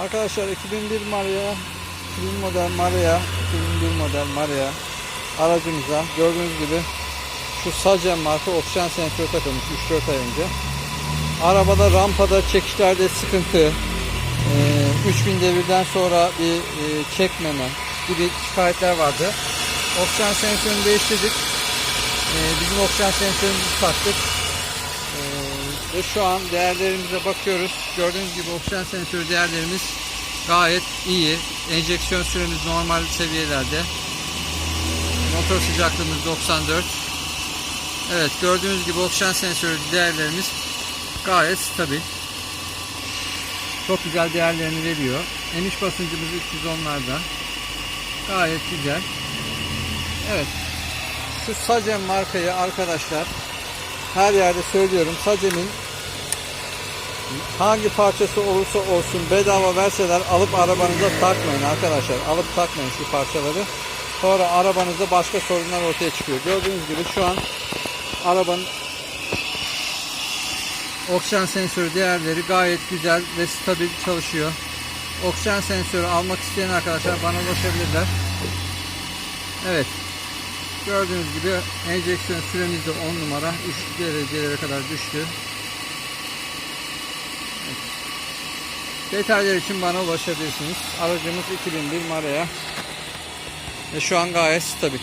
Arkadaşlar 2001 Maria 2000 model Maria 2001 model Maria aracımıza gördüğünüz gibi şu Sacem marka oksijen sensörü takılmış 3-4 ay önce. Arabada rampada çekişlerde sıkıntı, e, 3000 devirden sonra bir e, çekmeme gibi şikayetler vardı. Oksijen sensörünü değiştirdik. E, bizim oksijen sensörümüzü taktık. E, ve şu an değerlerimize bakıyoruz. Gördüğünüz gibi oksijen sensörü değerlerimiz gayet iyi. Enjeksiyon süremiz normal seviyelerde. Motor sıcaklığımız 94. Evet gördüğünüz gibi oksijen sensörü değerlerimiz gayet stabil. Çok güzel değerlerini veriyor. Emiş basıncımız 310'larda. Gayet güzel. Evet. Şu Sacem markayı arkadaşlar her yerde söylüyorum. Sacem'in hangi parçası olursa olsun bedava verseler alıp arabanıza takmayın arkadaşlar. Alıp takmayın şu parçaları. Sonra arabanızda başka sorunlar ortaya çıkıyor. Gördüğünüz gibi şu an arabanın oksijen sensörü değerleri gayet güzel ve stabil çalışıyor. Oksijen sensörü almak isteyen arkadaşlar bana ulaşabilirler. Evet. Gördüğünüz gibi enjeksiyon süremiz de 10 numara. 3 derecelere kadar düştü. Detaylar için bana ulaşabilirsiniz. Aracımız 2001 Maraya. Ve şu an gayet stabil.